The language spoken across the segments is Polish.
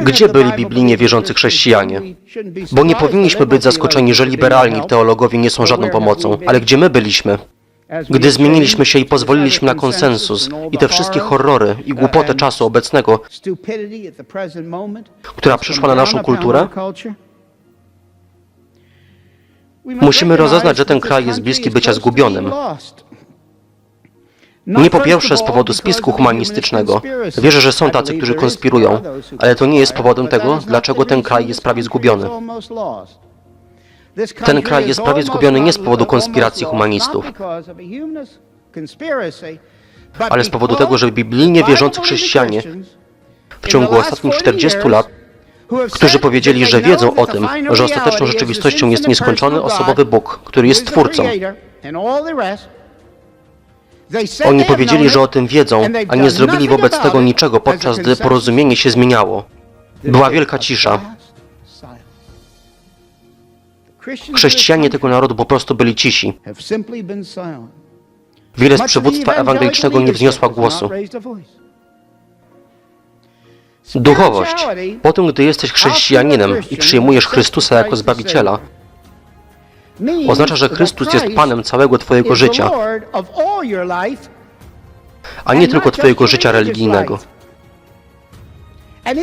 Gdzie byli biblijnie wierzący chrześcijanie? Bo nie powinniśmy być zaskoczeni, że liberalni teologowie nie są żadną pomocą, ale gdzie my byliśmy? Gdy zmieniliśmy się i pozwoliliśmy na konsensus i te wszystkie horrory i głupotę czasu obecnego, która przyszła na naszą kulturę, musimy rozeznać, że ten kraj jest bliski bycia zgubionym. Nie po pierwsze z powodu spisku humanistycznego. Wierzę, że są tacy, którzy konspirują, ale to nie jest powodem tego, dlaczego ten kraj jest prawie zgubiony. Ten kraj jest prawie zgubiony nie z powodu konspiracji humanistów, ale z powodu tego, że biblijnie wierzący chrześcijanie w ciągu ostatnich 40 lat, którzy powiedzieli, że wiedzą o tym, że ostateczną rzeczywistością jest nieskończony osobowy Bóg, który jest Twórcą. Oni powiedzieli, że o tym wiedzą, a nie zrobili wobec tego niczego, podczas gdy porozumienie się zmieniało. Była wielka cisza. Chrześcijanie tego narodu po prostu byli cisi. Wiele z przywództwa ewangelicznego nie wzniosła głosu. Duchowość. Po tym, gdy jesteś chrześcijaninem i przyjmujesz Chrystusa jako Zbawiciela, oznacza, że Chrystus jest Panem całego Twojego życia, a nie tylko Twojego życia religijnego.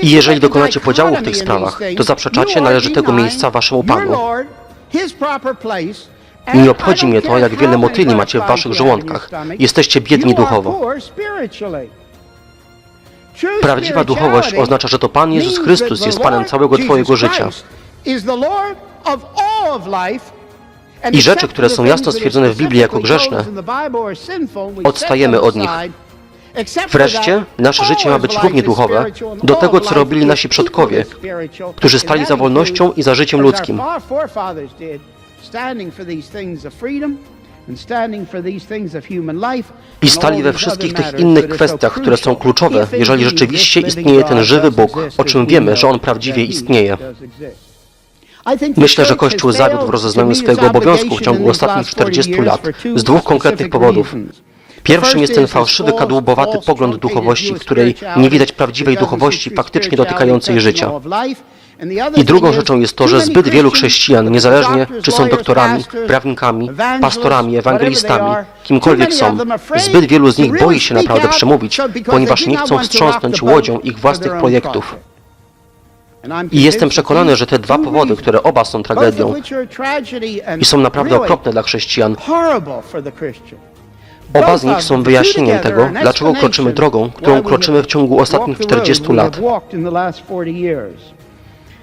I jeżeli dokonacie podziału w tych sprawach, to zaprzeczacie należytego miejsca Waszemu Panu. I nie obchodzi mnie to, jak wiele motyli macie w waszych żołądkach. Jesteście biedni duchowo. Prawdziwa duchowość oznacza, że to Pan Jezus Chrystus jest Panem całego Twojego życia. I rzeczy, które są jasno stwierdzone w Biblii jako grzeszne, Odstajemy od nich. Wreszcie, nasze życie ma być równie duchowe do tego, co robili nasi przodkowie, którzy stali za wolnością i za życiem ludzkim. I stali we wszystkich tych innych kwestiach, które są kluczowe, jeżeli rzeczywiście istnieje ten żywy Bóg, o czym wiemy, że On prawdziwie istnieje. Myślę, że Kościół zawiódł w rozeznaniu swojego obowiązku w ciągu ostatnich 40 lat z dwóch konkretnych powodów. Pierwszym jest ten fałszywy, kadłubowaty pogląd duchowości, w której nie widać prawdziwej duchowości faktycznie dotykającej życia. I drugą rzeczą jest to, że zbyt wielu chrześcijan, niezależnie czy są doktorami, prawnikami, pastorami, ewangelistami, kimkolwiek są, zbyt wielu z nich boi się naprawdę przemówić, ponieważ nie chcą wstrząsnąć łodzią ich własnych projektów. I jestem przekonany, że te dwa powody, które oba są tragedią i są naprawdę okropne dla chrześcijan, oba z nich są wyjaśnieniem tego, dlaczego kroczymy drogą, którą kroczymy w ciągu ostatnich 40 lat.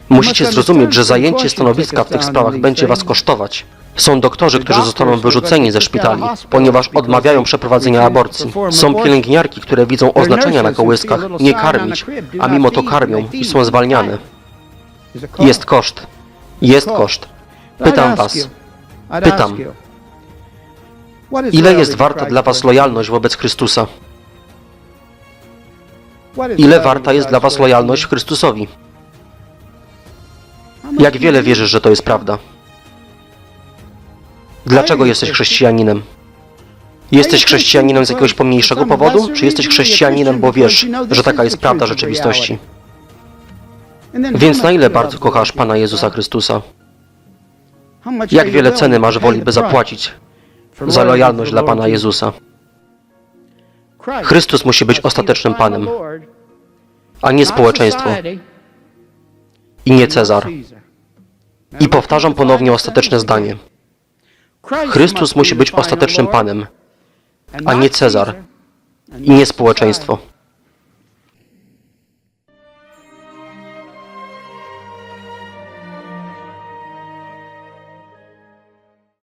Musicie zrozumieć, że zajęcie stanowiska w tych sprawach będzie was kosztować. Są doktorzy, którzy zostaną wyrzuceni ze szpitali, ponieważ odmawiają przeprowadzenia aborcji. Są pielęgniarki, które widzą oznaczenia na kołyskach nie karmić, a mimo to karmią i są zwalniane. Jest koszt. Jest koszt. Pytam was. Pytam. Ile jest warta dla was lojalność wobec Chrystusa? Ile warta jest dla was lojalność Chrystusowi? Jak wiele wierzysz, że to jest prawda? Dlaczego jesteś chrześcijaninem? Jesteś chrześcijaninem z jakiegoś pomniejszego powodu, czy jesteś chrześcijaninem, bo wiesz, że taka jest prawda rzeczywistości? Więc na ile bardzo kochasz Pana Jezusa Chrystusa? Jak wiele ceny masz woli, by zapłacić za lojalność dla Pana Jezusa? Chrystus musi być ostatecznym Panem, a nie społeczeństwo i nie Cezar. I powtarzam ponownie ostateczne zdanie. Chrystus musi być ostatecznym Panem, a nie Cezar i nie społeczeństwo.